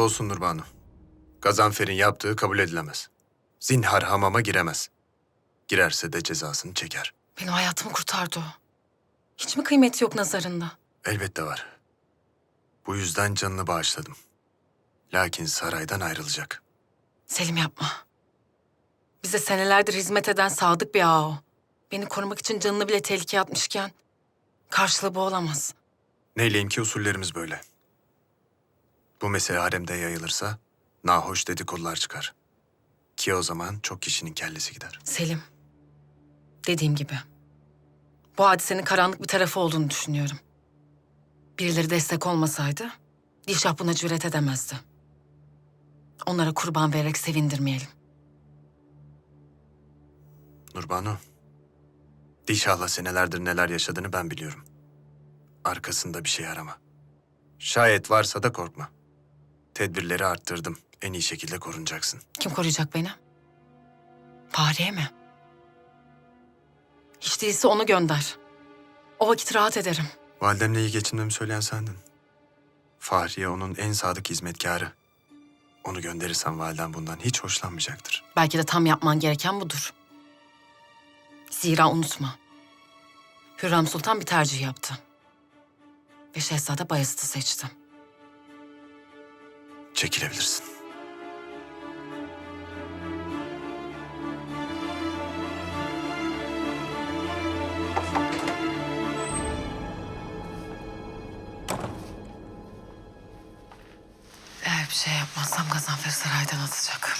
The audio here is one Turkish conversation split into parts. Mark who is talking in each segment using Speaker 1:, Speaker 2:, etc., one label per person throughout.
Speaker 1: Olsun Nurbanu. Gazanfer'in yaptığı kabul edilemez. Zinhar hamama giremez. Girerse de cezasını çeker.
Speaker 2: Benim hayatımı kurtardı o. Hiç mi kıymeti yok nazarında?
Speaker 1: Elbette var. Bu yüzden canını bağışladım. Lakin saraydan ayrılacak.
Speaker 2: Selim yapma. Bize senelerdir hizmet eden sadık bir ağa o. Beni korumak için canını bile tehlikeye atmışken karşılığı bu olamaz.
Speaker 1: Neyleyim ki usullerimiz böyle. Bu mesele haremde yayılırsa nahoş dedikodular çıkar. Ki o zaman çok kişinin kellesi gider.
Speaker 2: Selim. Dediğim gibi. Bu hadisenin karanlık bir tarafı olduğunu düşünüyorum. Birileri destek olmasaydı Dilşah buna cüret edemezdi. Onlara kurban vererek sevindirmeyelim.
Speaker 1: Nurbanu, Dişah'la senelerdir neler yaşadığını ben biliyorum. Arkasında bir şey arama. Şayet varsa da korkma. Tedbirleri arttırdım. En iyi şekilde korunacaksın.
Speaker 2: Kim koruyacak beni? Fahriye mi? Hiç değilse onu gönder. O vakit rahat ederim.
Speaker 1: Validemle iyi geçinmemi söyleyen sendin. Fahriye onun en sadık hizmetkarı. Onu gönderirsen validen bundan hiç hoşlanmayacaktır.
Speaker 2: Belki de tam yapman gereken budur. Zira unutma. Hürrem Sultan bir tercih yaptı. Ve Şehzade Bayezid'i seçti.
Speaker 1: Çekilebilirsin.
Speaker 2: Eğer bir şey yapmazsam Gazanfer saraydan atacak.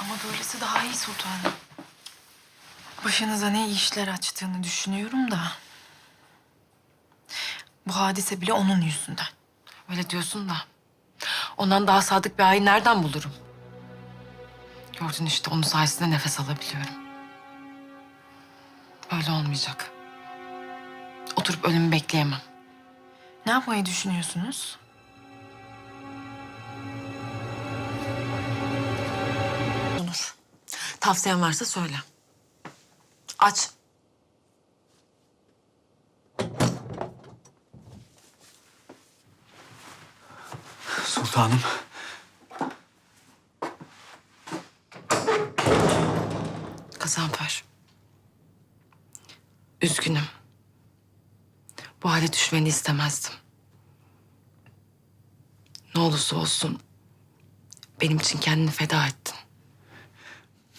Speaker 3: Ama böylesi daha iyi sultanım. Başınıza ne işler açtığını düşünüyorum da. Bu hadise bile onun yüzünden.
Speaker 2: Öyle diyorsun da. Ondan daha sadık bir ağayı nereden bulurum? Gördün işte onun sayesinde nefes alabiliyorum. Böyle olmayacak. Oturup ölümü bekleyemem.
Speaker 3: Ne yapmayı düşünüyorsunuz?
Speaker 2: Onur. Tavsiyen varsa söyle. Aç.
Speaker 4: Sultanım.
Speaker 2: Gazanfer. Üzgünüm. Bu hale düşmeni istemezdim. Ne olursa olsun benim için kendini feda ettin.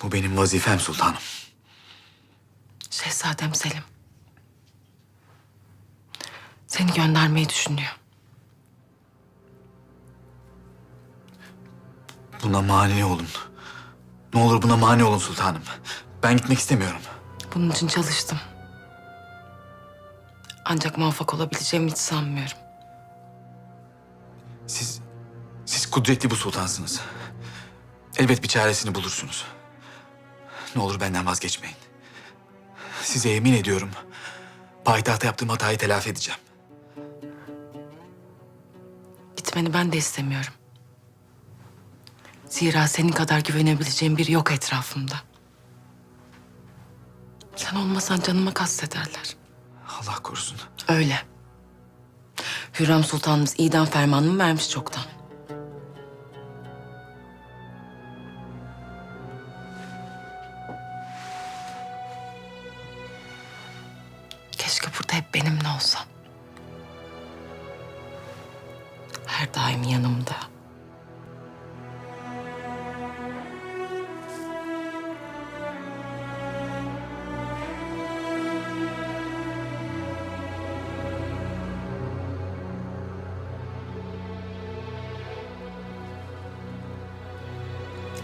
Speaker 4: Bu benim vazifem sultanım.
Speaker 2: Şehzadem Selim. Seni göndermeyi düşünüyor.
Speaker 4: Buna mani olun. Ne olur buna mani olun sultanım. Ben gitmek istemiyorum.
Speaker 2: Bunun için çalıştım. Ancak muvaffak olabileceğimi hiç sanmıyorum.
Speaker 4: Siz, siz kudretli bu sultansınız. Elbet bir çaresini bulursunuz. Ne olur benden vazgeçmeyin. Size yemin ediyorum. Payitahta yaptığım hatayı telafi edeceğim.
Speaker 2: Gitmeni ben de istemiyorum. Zira senin kadar güvenebileceğim biri yok etrafımda. Sen olmasan canıma kastederler.
Speaker 4: Allah korusun.
Speaker 2: Öyle. Hürrem Sultanımız idam fermanını vermiş çoktan. Keşke burada hep benimle olsan. Her daim yanımda.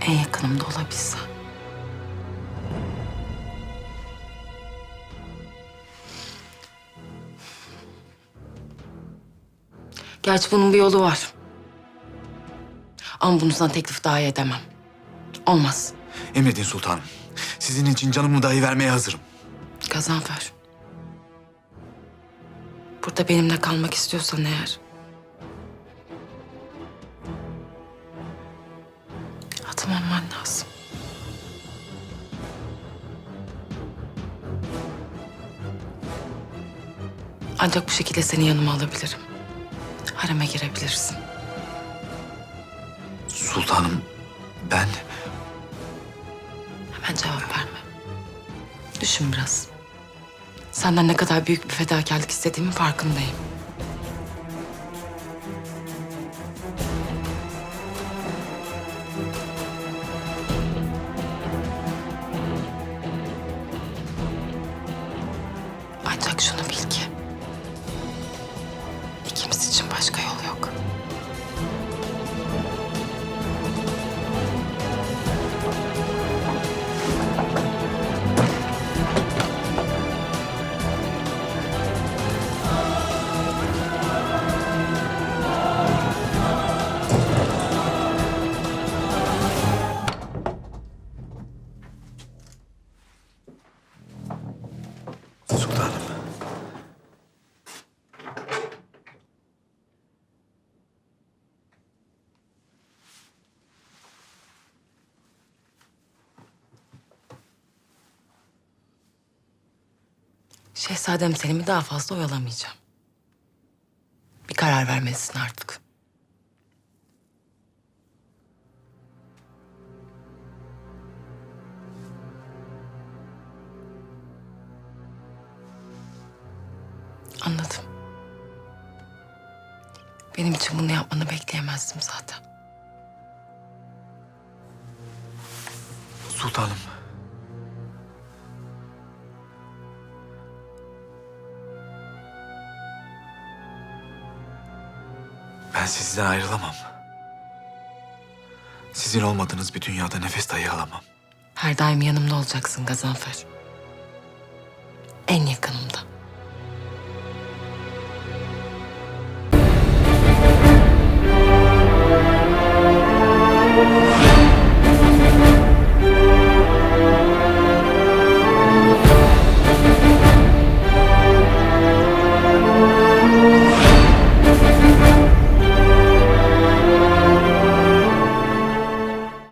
Speaker 2: En yakınımda olabilsen. Gerçi bunun bir yolu var. Ama bunu sana teklif dahi edemem. Olmaz.
Speaker 4: Emredin sultanım. Sizin için canımı dahi vermeye hazırım.
Speaker 2: Gazanfer. Burada benimle kalmak istiyorsan eğer... Adım alman lazım. Ancak bu şekilde seni yanıma alabilirim. hareme girebilirsin.
Speaker 4: Sultanım ben...
Speaker 2: Hemen cevap verme. Düşün biraz. Senden ne kadar büyük bir fedakarlık istediğimin farkındayım. Şehzadem Selim'i daha fazla oyalamayacağım. Bir karar vermelisin artık. Anladım. Benim için bunu yapmanı bekleyemezdim zaten.
Speaker 4: Sultanım. Ben sizden ayrılamam. Sizin olmadığınız bir dünyada nefes dahi alamam.
Speaker 2: Her daim yanımda olacaksın Gazanfer.